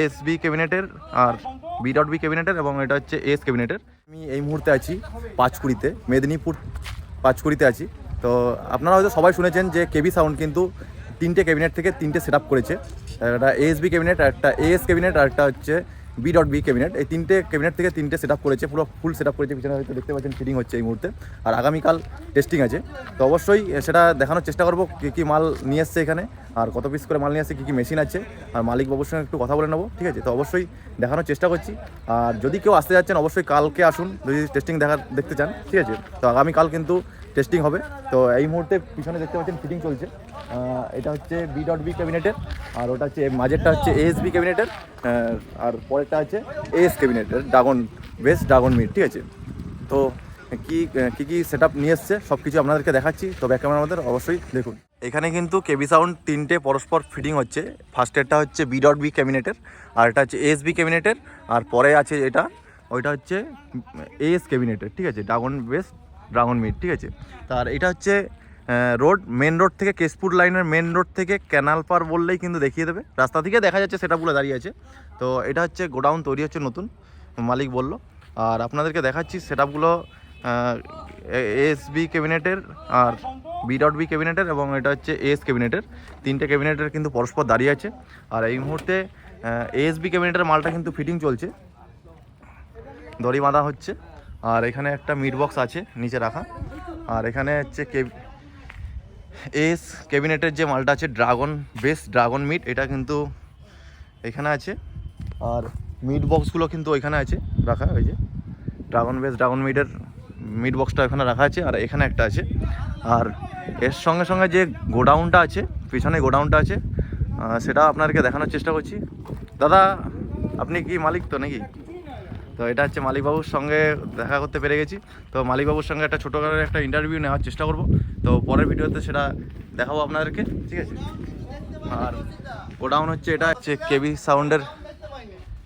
S B ক্যাবিনেটের আর B dot B ক্যাবিনেটের এবং এটা হচ্ছে এস ক্যাবিনেটের। আমি এই মুহূর্তে আছি পাঁচকুড়িতে, মেদিনীপুর পাঁচকুড়িতে আছি। তো আপনারা হয়তো সবাই শুনেছেন যে কেবি সাউন্ড কিন্তু তিনটে ক্যাবিনেট থেকে তিনটে সেট করেছে। একটা বি ক্যাবিনেট, একটা এএস ক্যাবিনেট, আর একটা হচ্ছে বি ডট বি ক্যাবিনেট এই তিনটে ক্যাবিনেট থেকে তিনটে সেট করেছে, পুরো ফুল সেট করেছে, পিছনে হয়তো দেখতে পাচ্ছেন ফিটিং হচ্ছে এই মুহূর্তে। আর আগামীকাল টেস্টিং আছে। তো অবশ্যই সেটা দেখানোর চেষ্টা করব, কী কী মাল নিয়ে এসছে এখানে, আর কত পিস করে মাল নিয়ে আসছে কী কী মেশিন আছে, আর মালিক বাবুর সঙ্গে একটু কথা বলে নেব, ঠিক আছে? তো অবশ্যই দেখানোর চেষ্টা করছি। আর যদি কেউ আসতে যাচ্ছেন, অবশ্যই কালকে আসুন, যদি টেস্টিং দেখা, দেখতে চান, ঠিক আছে? তো আগামীকাল কিন্তু টেস্টিং হবে। তো এই মুহূর্তে পিছনে দেখতে পাচ্ছেন ফিটিং চলছে। এটা হচ্ছে বি ডট বি ক্যাবিনেটের আর ওটা হচ্ছে, মাঝেরটা হচ্ছে এএসবি ক্যাবিনেটের আর পরেরটা হচ্ছে এএস ক্যাবিনেটের ড্রাগন বেস ড্রাগন মিট ঠিক আছে? তো কি, কী কী সেট আপ নিয়ে এসছে সব কিছু আপনাদেরকে দেখাচ্ছি তো ব্যাক ক্যামেরার মধ্যে অবশ্যই দেখুন। এখানে কিন্তু কেবি সাউন্ড তিনটে পরস্পর ফিটিং হচ্ছে। ফার্স্টেরটা হচ্ছে বি ডট বি ক্যাবিনেটের আর এটা হচ্ছে এস বি ক্যাবিনেটের আর পরে আছে এটা, ওইটা হচ্ছে এএস ক্যাবিনেটের ঠিক আছে? ড্রাগন বেস ড্রাগন মিট ঠিক আছে? তার এটা হচ্ছে রোড মেন রোড থেকে কেশপুর লাইনের মেন রোড থেকে ক্যানাল পার বললেই কিন্তু দেখিয়ে দেবে। রাস্তা থেকে দেখা যাচ্ছে সেটাগুলো দাঁড়িয়ে আছে। তো এটা হচ্ছে গোডাউন, তৈরি হচ্ছে নতুন, মালিক বলল। আর আপনাদেরকে দেখাচ্ছি সেটআপগুলো এস বি ক্যাবিনেটের আর বি ডট বি ক্যাবিনেটের এবং এটা হচ্ছে এস ক্যাবিনেটের তিনটে ক্যাবিনেটের কিন্তু পরস্পর দাঁড়িয়ে আছে। আর এই মুহূর্তে এস বি ক্যাবিনেটের মালটা কিন্তু ফিটিং চলছে। দড়ি বাঁধা হচ্ছে। আর এখানে একটা মিট বক্স আছে নিচে রাখা। আর এখানে হচ্ছে এস ক্যাবিনেটের যে মালটা আছে, ড্রাগন বেস, ড্রাগন মিট এটা কিন্তু এখানে আছে। আর মিট বক্সগুলো কিন্তু ওইখানে আছে, রাখা ওই যে। ড্রাগন বেস, ড্রাগন মিটের মিট বক্সটা এখানে রাখা আছে, আর এখানে একটা আছে। আর এর সঙ্গে সঙ্গে যে গোডাউনটা আছে, পিছনে গোডাউনটা আছে সেটা আপনাদেরকে দেখানোর চেষ্টা করছি। দাদা, আপনি কি মালিক তো নাকি? তো এটা হচ্ছে মালিকবাবুর সঙ্গে দেখা করতে পেরে গেছি। তো মালিকবাবুর সঙ্গে একটা ছোটো করে একটা ইন্টারভিউ নেওয়ার চেষ্টা করব। তো পরের ভিডিওতে সেটা দেখাবো আপনাদেরকে, ঠিক আছে? আর গোডাউন হচ্ছে এটা হচ্ছে কেবি সাউন্ডের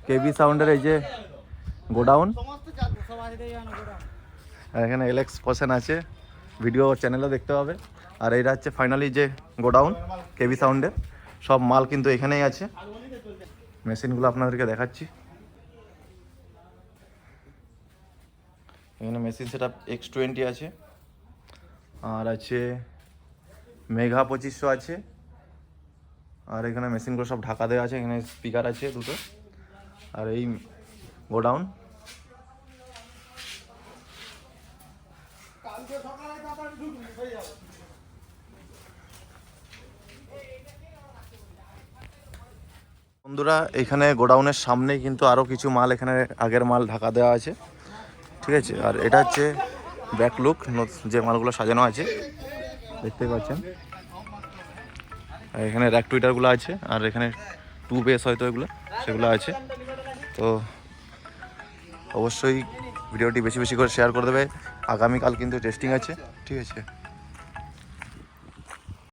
কেবি সাউন্ডের এই যে গোডাউন। এখানে এলেক্স পার্সন আছে ভিডিও চ্যানেলও দেখতে পাবে। আর এটা হচ্ছে ফাইনালি যে গোডাউন, কেবি সাউন্ডের। সব মাল কিন্তু এখানেই আছে। মেশিনগুলো আপনাদেরকে দেখাচ্ছি। এখানে machine set up X twenty আছে। আর আছে মেঘা পঁচিশশো আছে। আর এখানে মেশিনগুলো সব ঢাকা দেওয়া আছে, এখানে স্পিকার আছে দুটো। আর এই গোডাউন। বন্ধুরা, এখানে গোডাউনের সামনেই কিন্তু আরও কিছু মাল এখানে আগের মাল ঢাকা দেওয়া আছে। ঠিক আছে, আর এটা হচ্ছে ব্যাক লুক যে মালগুলো সাজানো আছে দেখতে পাচ্ছেন। আর এখানে র্যাক টুইটারগুলো আছে, আর এখানে টু বেস হয়তো এগুলো, সেগুলো আছে। তো অবশ্যই ভিডিওটি বেশি বেশি করে শেয়ার করে দেবে। আগামীকাল কিন্তু টেস্টিং আছে, ঠিক আছে।